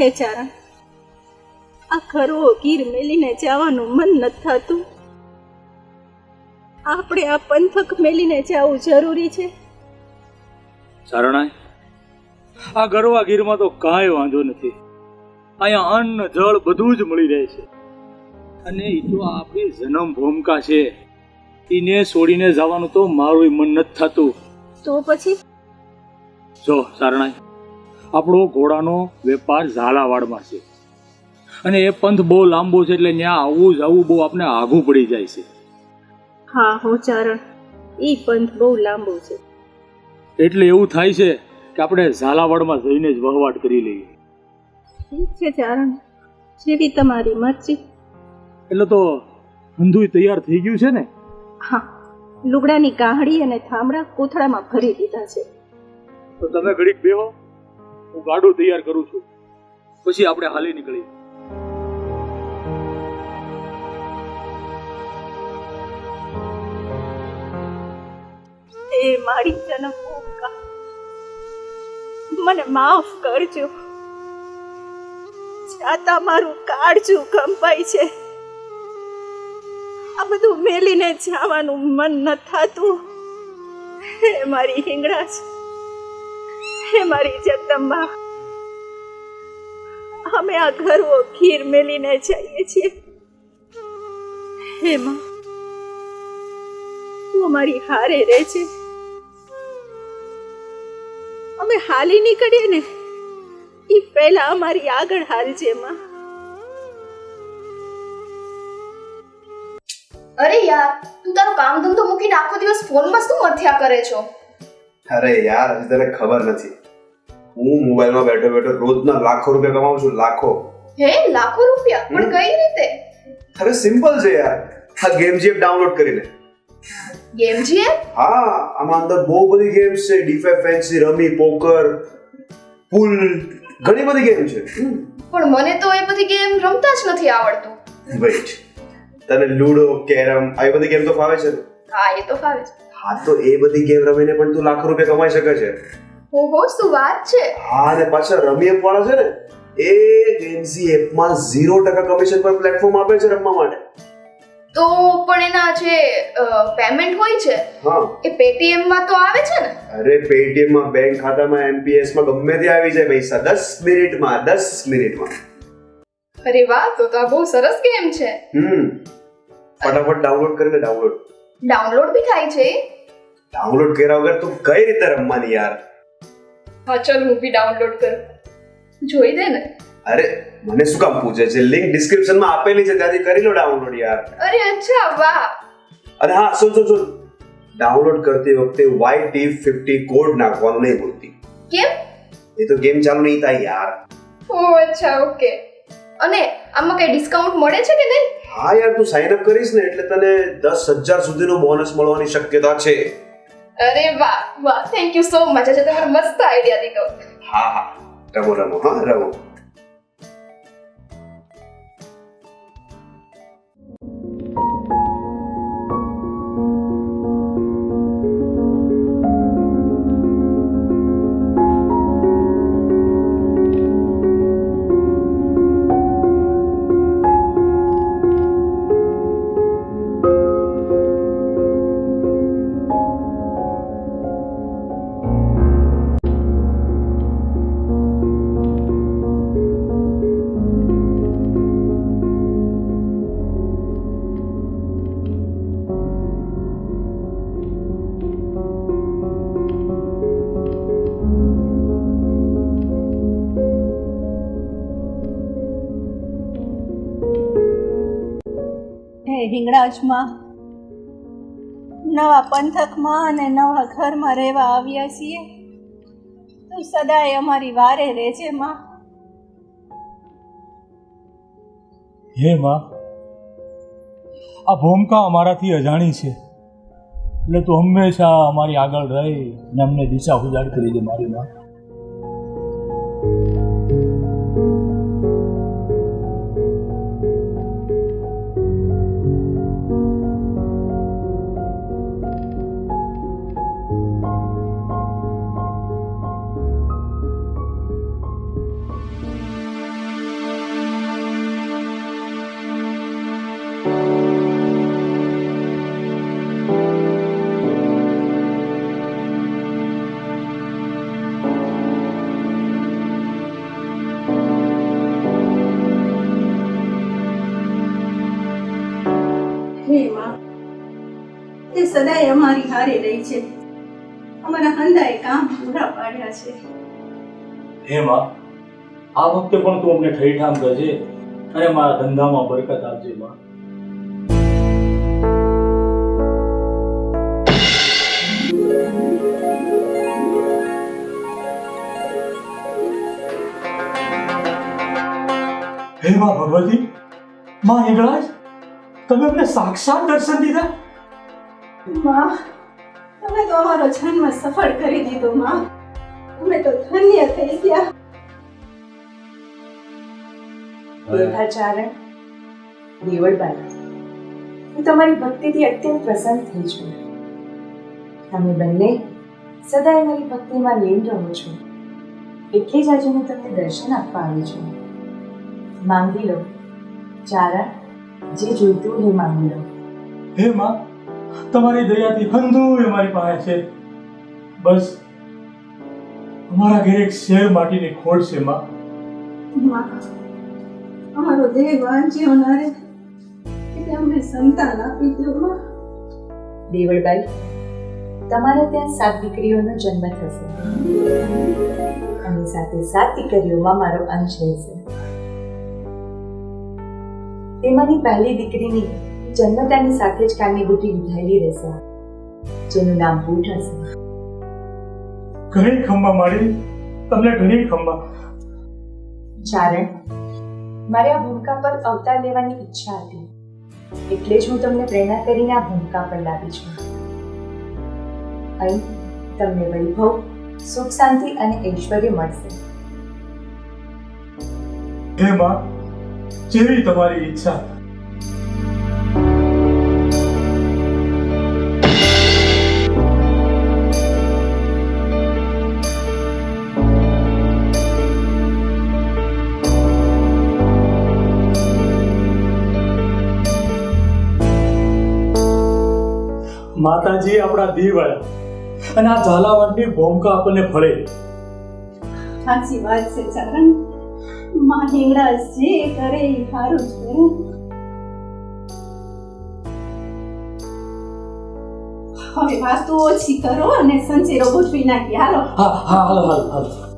હે આ ખરો ગીર મેલીને જવાનું મન નથી થતું. આપણે આ પંથક મેલીને જવું જરૂરી છે. ચારણાય આ ગરવા ગીરમાં તો કાંઈ વાંધો નથી. અહીંયા અન્ન જળ બધું જ મળી રહે છે. અને એ તો આપણી જન્મ ભૂમિકા છે. એને છોડીને જવાનું તો મારું મન નથી થતું. તો પછી? જો સારણાય આપણો ઘોડાનો વેપાર ઝાલાવાડમાં છે. અને એ પંથ બહુ લાંબો છે એટલે ત્યાં આવવું જવું બહુ આપણે આઘું પડી જાય છે. હા હું ચારણ. એ પંથ બહુ લાંબો છે. એટલે એવું થાય છે કે આપણે ઝાલાવાડમાં જઈને જ વહવાટ કરી લઈએ. ઠીક છે ચારણ. જેવી તમારી મરજી. એટલે તો અંધુય તૈયાર થઈ ગયું છે ને? હા લુગડાની ગાહડી અને થાંભળા કોથળામાં ભરી દીધા છે. તો તમે ઘડીક બેહો. હું ગાડું તૈયાર કરું છું. પછી આપણે હાલી નીકળી એ મારી જન્મ મને માફ કરજો. છાતા મારું કાળજું કંપાય છે. આ બધું મેલીને જવાનું મન ન થાતું. હે મારી હિંગળાજ. હે મારી જગદંબા અમે આ ઘરવો ખીર મેલીને જઈએ છીએ. હે માં તું અમારી હારે રહે છે. અમે હાલી નીકળીએ ને એ પહેલા અમારી આગળ હાલજે માં. અરે યાર તું તારો કામ ધંધો મૂકીને આખો દિવસ ફોનમાં શું મથ્યા કરે છો? અરે યાર હજી તને ખબર નથી. હું મોબાઈલમાં બેઠો બેઠો રોજના લાખો રૂપિયા કમાઉં છું લાખો. હે લાખો રૂપિયા? પણ કઈ રીતે? અરે સિમ્પલ છે યાર. આ ગેમ જેમ ડાઉનલોડ કરીને ગેમ જીએ હા આમાં અંદર બહુ બધી ગેમ્સ છે. ડીફે ફેન્સી રમી પોકર પુલ ઘણી બધી ગેમ છે. પણ મને તો એ બધી ગેમ રમતા જ નથી આવડતું. વેઇટ તને લૂડો કેરમ આવી બધી ગેમ તો ફાવે છે? હા એ તો ફાવે છે. હા તો એ બધી ગેમ રમીને પણ તું લાખો રૂપિયા કમાઈ શકે છે. ઓહો શું વાત છે? હા અને પાછા રમી એપ વાળા છે ને એ ગેમઝી એપમાં ઝીરો ટકા કમિશન પર પ્લેટફોર્મ આપે છે રમવા માટે. તો પણ એના જે પેમેન્ટ હોય છે હા. એ પેટીએમમાં તો આવે છે ને? અરે પેટીએમમાં બેંક ખાતામાં એમપીએસમાં ગમે તે આવી જાય પૈસા દસ મિનિટમાં દસ મિનિટમાં. અરે વાહ તો તો આ બહુ સરસ ગેમ છે. હમ. ફટાફટ ડાઉનલોડ કરીને ડાઉનલોડ ડાઉનલોડ બી થાય છે ડાઉનલોડ કર્યા વગર તું કઈ રીતે રમવાની યાર? હા ચલ મૂવી ડાઉનલોડ કરું. જોઈ દે ને. અરે મને શું કામ પૂછે છે? લિંક ડિસ્ક્રિપ્શનમાં આપેલી છે ત્યાંથી કરી લો ડાઉનલોડ યાર. અરે અચ્છા વાહ. અરે હા સુન સુન સુન ડાઉનલોડ કરતી વખતે વાય ટી ફિફ્ટી કોડ નાખવાનું નહીં ભૂલતી. કેમ? એ તો ગેમ ચાલુ નહીં થાય યાર. ઓ અચ્છા ઓકે. અને આમાં કઈ ડિસ્કાઉન્ટ મળે છે કે નહીં? હા યાર તું સાઇન અપ કરીશ ને એટલે તને દસ હજાર સુધીનો બોનસ મળવાની શક્યતા છે. અરે વાહ વાહ થેન્ક યુ સો મચ આજે તમારો મસ્ત આઈડિયા દીધો હા હા રમો રમો હા રમો હિંગળાજમાં નવા પંથકમાં અને નવા ઘરમાં રહેવા આવ્યા છીએ. તું સદાય અમારી વારે રહેજે, માં. હે, માં. આ ભૂમિકા અમારાથી અજાણી છે. એટલે તું હંમેશા અમારી આગળ રહી ને અમને દિશા ઉજાડ કરી દે મારી માં. સદાય અમારી હારે રહી છે. અમારા હંદાએ કામ પૂરા પાડ્યા છે. હે માં આ વખતે પણ તું અમને ઠહીઠામ કરજે અને મારા ધંધામાં બરકત આપજે માં. હે માં ભગવતી માં હિંગળાજ તમે અમને સાક્ષાત દર્શન દીધા? માં તમે તો અમારો જન્મ સફળ કરી દીધો માં. અમે તો ધન્ય થઈ ગયા. દેખાચારણ દેવળબાઈ હું તમારી ભક્તિથી અત્યંત પ્રસન્ન થઈ છું. તમે બંને સદાય મારી ભક્તિમાં લીન રહો છો. એટલે જ આજે હું તમને દર્શન આપવા આવી છું. માંગી લો. ચારણ જે જોઈતું એ માંગી લો. હે માં? તમારી દયાથી હંધુય અમારી પાસે છે. બસ અમારા ઘરે એક શેર માટીની ખોડ છે માં. અમારો દેહ વાંચ્યો નારે એટલે અમને સંતાન આપી દો માં. દેવળબાઈ તમારે ત્યાં સાત દીકરીઓનો જન્મ થશે. અને સાથે સાત દીકરીઓમાં મારો અંશ રહેશે તેમાંની પહેલી દીકરીની જન્મતાની સાથે જ કાનની બુટી વિધાયેલી રહેશે. જેનું નામ બૂટ હશે. ઘણી ખંભા મારી તમને ઘણી ખંભા. ચારણ મારે આ ભૂમિકા પર અવતાર લેવાની ઈચ્છા હતી. એટલે જ હું તમને પ્રેરણા કરીને આ ભૂમિકા પર લાવી છું. અહીં તમને વૈભવ સુખ શાંતિ અને ઐશ્વર્ય મળશે. હે માં જેવી તમારી ઈચ્છા. માતાજી આપણા દીવાળા અને આ ઝાલાવાડની ભૂમિકા આપણને ફળે. સાચી વાત છે ચરણ. માં જે કરે એ સારું છે હવે વાતો ઓછી કરો અને સંચેરો ગોઠવી નાખી. હાલો. હા હા હાલો હાલો હાલ.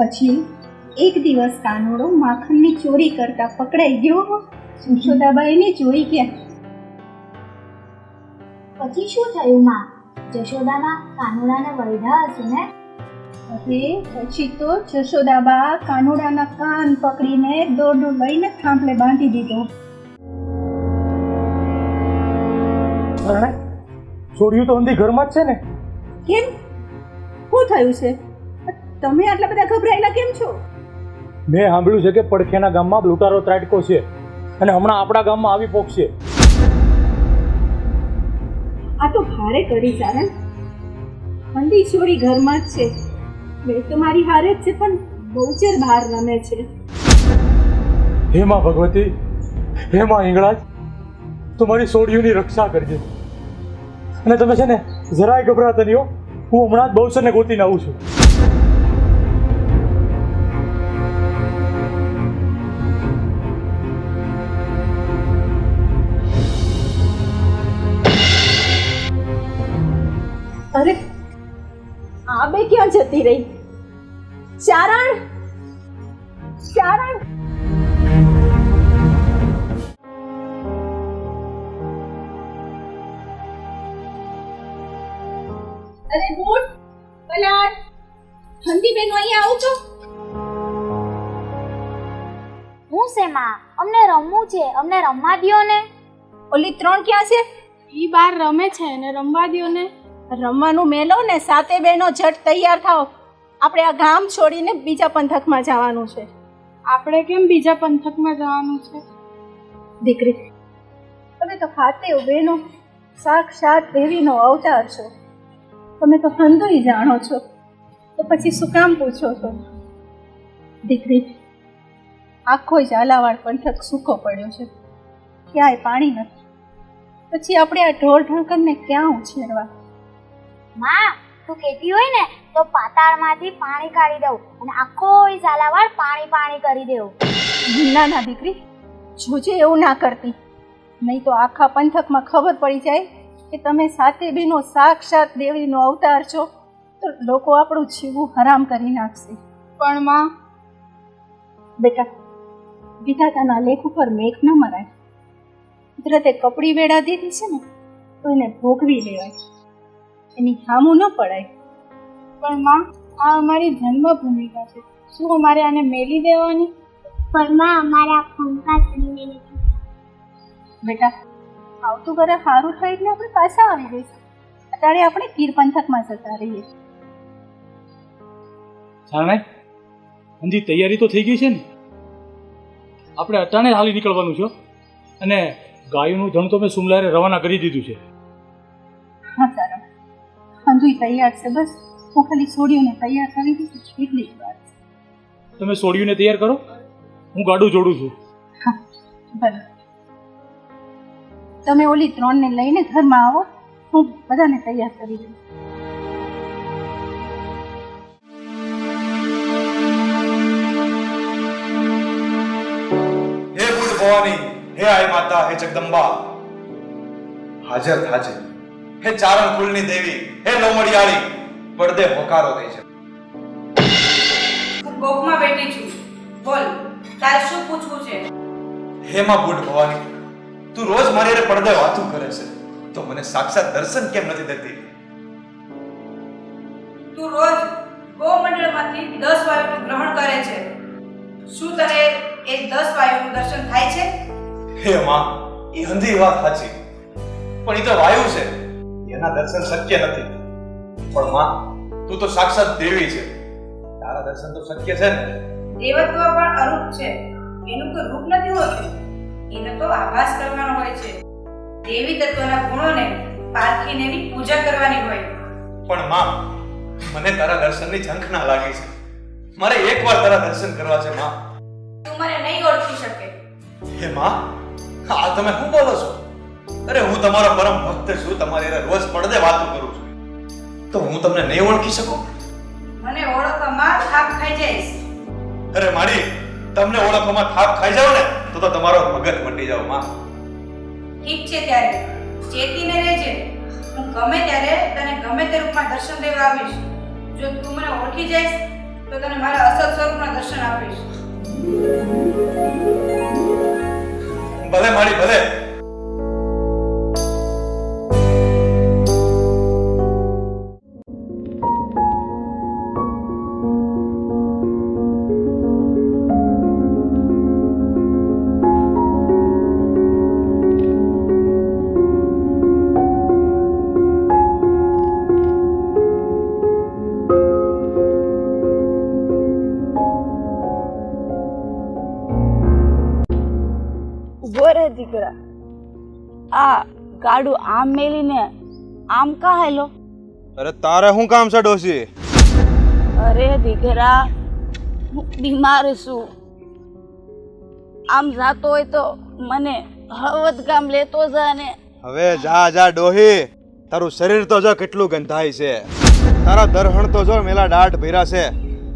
પછી એક દિવસ કાનોડો માખણની ચોરી કરતા પકડાઈ ગયો. સુશોદાબાઈને જોઈ ગયા. પછી શું થયું માં? જશોદામાં કાનોડાના વૈધા હશે ને? અરે પછી તો જશોદાબા કાનોડાના કાન પકડીને દોરડું લઈને થાંભલે બાંધી દીધો. ચોર્યું તો અંધી ઘરમાં જ છે ને? કેમ? શું થયું છે? તમે આટલા બધા ગભરાયેલા કેમ છો? મેં સાંભળ્યું છે કે પડખેના ગામમાં લૂંટારો ત્રાટકો છે અને હમણાં આપણા ગામમાં આવી પોકશે. આ તો ભારે કરી ચારણ ઠંડી છોડી ઘરમાં જ છે. મેં તો મારી હારે જ છે પણ બહુચેર બહાર રમે છે. હે માં ભગવતી હે માં હિંગળાજ તમારી મારી સોડિયુંની રક્ષા કરજે. અને તમે છે ને જરાય ગભરાતા નહીં હું હમણાં જ બહુસરને ગોતીને આવું છું. ક્યાં જતી રહી. ચારણ ચારણ. અરે બોટ પલાટ ઠંડી બેનો અહીંયા આવું છો? હું છે અમને રમવું છે. અમને રમવા દ્યો ને. ઓલી ત્રણ ક્યાં છે? ઈ બાર રમે છે ને રમવા દ્યો ને. રમવાનું મેલો ને સાતે બહેનો જટ તૈયાર થાઓ. આપણે આ ગામ છોડીને બીજા પંથકમાં જવાનું છે. આપણે કેમ બીજા પંથકમાં જવાનું છે? દીકરી તમે તો ખાતે બહેનો. સાક્ષાત દેવીનો અવતાર છો. તમે તો હંધુય જાણો છો. તો પછી શું કામ પૂછો છો? દીકરી આખો ઝાલાવાડ પંથક સૂકો પડ્યો છે. ક્યાંય પાણી નથી. પછી આપણે આ ઢોર ઢાંકરને ક્યાં ઉછેરવા? માં તું કહેતી હોય ને તો પાતાળમાંથી પાણી કાઢી દઉં અને આખો ઝાલાવાડ પાણી પાણી કરી દેવું. ના ના દીકરી જોજે એવું ના કરતી. નહીં તો આખા પંથકમાં ખબર પડી જાય કે તમે સાતે બેનો સાક્ષાત દેવીનો અવતાર છો. તો લોકો આપણું જીવવું હરામ કરી નાખશે. પણ માં. બેટા વિધાતાના લેખ ઉપર મેઘ ન મરાય. કુદરતે કપડી વેળા દીધી છે ને તો એને ભોગવી લેવાય. એની હામું ન પડાય. પણ માં આ અમારી જન્મભૂમિકા છે. શું અમારે આને મેલી દેવાની? પણ માં અમારા ખંકા ચડીને નથી. બેટા આવતું ઘરે સારું થાય એટલે આપણે પાછા આવી જઈશું. અત્યારે આપણે પીર પંથકમાં જતા રહીએ જાણે હંજી તૈયારી તો થઈ ગઈ છે ને? આપણે અટાણે હાલી નીકળવાનું છે અને ગાયોનું ધણ તો મેં સુમલારે રવાના કરી દીધું છે. તૈયાર છે. બસ હું ખાલી સોડિયોને તૈયાર કરી દઈશું એટલી જ વાત તમે સોડિયોને તૈયાર કરો. હું ગાડું જોડું છું. હા ભલે તમે ઓલી ત્રણને લઈને ઘરમાં આવો. હું બધાને તૈયાર કરી દઉં હે ભવાની હે આય માતા હે જગદંબા. હાજર થાજે. હે ચારણ કુલની દેવી હે લોમડિયાળી પડદે હોકારો દે છે. હું ગોખમાં બેઠી છું. બોલ તારે શું પૂછવું છે? હે માં બુટ ભવાની તું રોજ મારી રે પડદે વાતું કરે છે. તો મને સાક્ષાત દર્શન કેમ નથી દેતી? તું રોજ ગોમંડળમાંથી દસ વાયુનું ગ્રહણ કરે છે. શું તને એ દસ વાયુનું દર્શન થાય છે? હે માં એ હંધી વાત સાચી. પણ એ તો વાયુ છે. એના દર્શન શક્ય નથી. પણ માં તું તો સાક્ષાત દેવી છે. તારા દર્શન તો શક્ય છે ને? દેવત્વ પણ અરૂપ છે. એનું કોઈ રૂપ નથી હોતું. એને તો આભાસ કરવાનો હોય છે. દેવી તત્વના ગુણોને પારખીને એની પૂજા કરવાની હોય. પણ માં મને તારા દર્શનની ઝંખના લાગી છે. મારે એકવાર તારા દર્શન કરવા છે માં. તું મને નહીં ઓળખી શકે. હે માં આ તમે શું બોલો છો? અરે હું તમારો પરમ ભક્ત છું તમારી એને રોજ પડદે વાતો કરું છું. તો હું તમને નહીં ઓળખી શકું? મને ઓળખવામાં થાપ ખાઈ જઈશ. અરે માડી તમને ઓળખવામાં થાક ખાઈ જાવ ને તો તો તમારો ભગત મટી જાવમાં. ઠીક છે ત્યારે. ચેતીને રહેજે. હું ગમે ત્યારે તને ગમે તે રૂપમાં દર્શન દેવા આવીશ. જો તું મને ઓળખી જઈશ તો તને મારા અસલ સ્વરૂપના દર્શન આપીશ. ભલે માડી ભલે. મેલીને આમ કા હેલો? અરે તારે શું કામ છે ડોસી અરે દીકરા હું બીમાર છું. આમ જાતો હોય તો મને હવત ગામ લેતો જા ને. હવે જા જા ડોહી. તારું શરીર તો જો કેટલું ગંધાય છે. તારા દરહણ તો જો મેલા દાઢ ભીરા છે.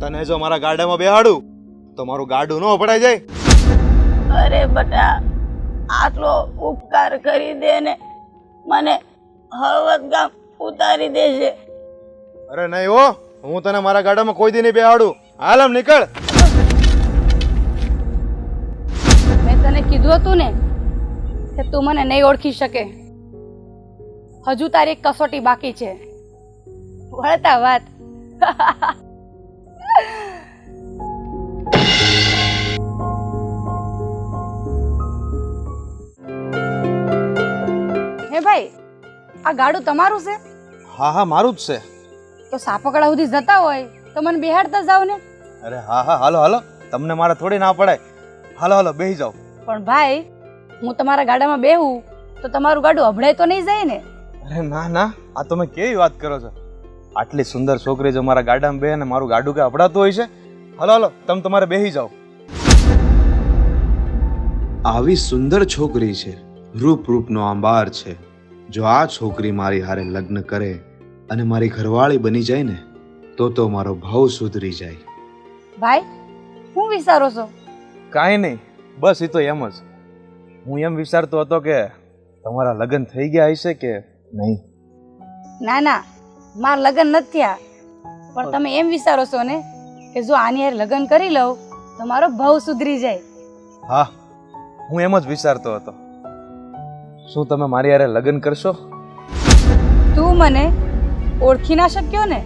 તને જો મારા ગાડામાં બેહાડું તો મારું ગાડું ન પડાઈ જાય. અરે બટા આટલો ઉપકાર કરી દે ને મને હળવદ ગામ ઉતારી દેજે. અરે નહીં હો હું તને મારા ગાડામાં કોઈ દી નહીં બેહાડું. હાલ આમ નીકળ. મેં તને કીધું હતું ને કે તું મને નહીં ઓળખી શકે. હજુ તારી એક કસોટી બાકી છે. વળતા વાત. ભાઈ આ ગાડું તમારું છે? હા હા મારું જ છે. તો સાપકડા સુધી જતા હોય તો મને બેહાડતા જાવ ને? અરે હા હા હાલો હાલો. તમને મારે થોડી ના પડાય. હાલો હાલો બેહી જાઓ. પણ ભાઈ હું તમારા ગાડામાં બેહું તો તમારું ગાડું અભડાય તો નહીં જાય ને? અરે ના ના આ તમે કેવી વાત કરો છો? આટલી સુંદર છોકરી જો મારા ગાડામાં બે ને મારું ગાડું કે અભડાતું હોય છે? હાલો હાલો તમે તમારે બેહી જાઓ. આવી સુંદર છોકરી છે રૂપ રૂપનો આંબાર છે. જો આ છોકરી મારી હારે લગ્ન કરે અને મારી ઘરવાળી બની જાય ને તો તો મારો ભાવ સુધરી જાય. ભાઈ હું વિચારો છો? કાંઈ નહીં બસ એ તો એમ જ. હું એમ વિચારતો હતો કે તમારા લગ્ન થઈ ગયા હશે કે નહીં? ના ના મારા લગ્ન નથી થયા. પણ તમે એમ વિચારો છો ને કે જો આની હારે લગ્ન કરી લઉં તો મારો ભાવ સુધરી જાય. હા હું એમ જ વિચારતો હતો. શું તમે મારી હારે લગ્ન કરશો? તું મને ઓળખી ના શક્યો ને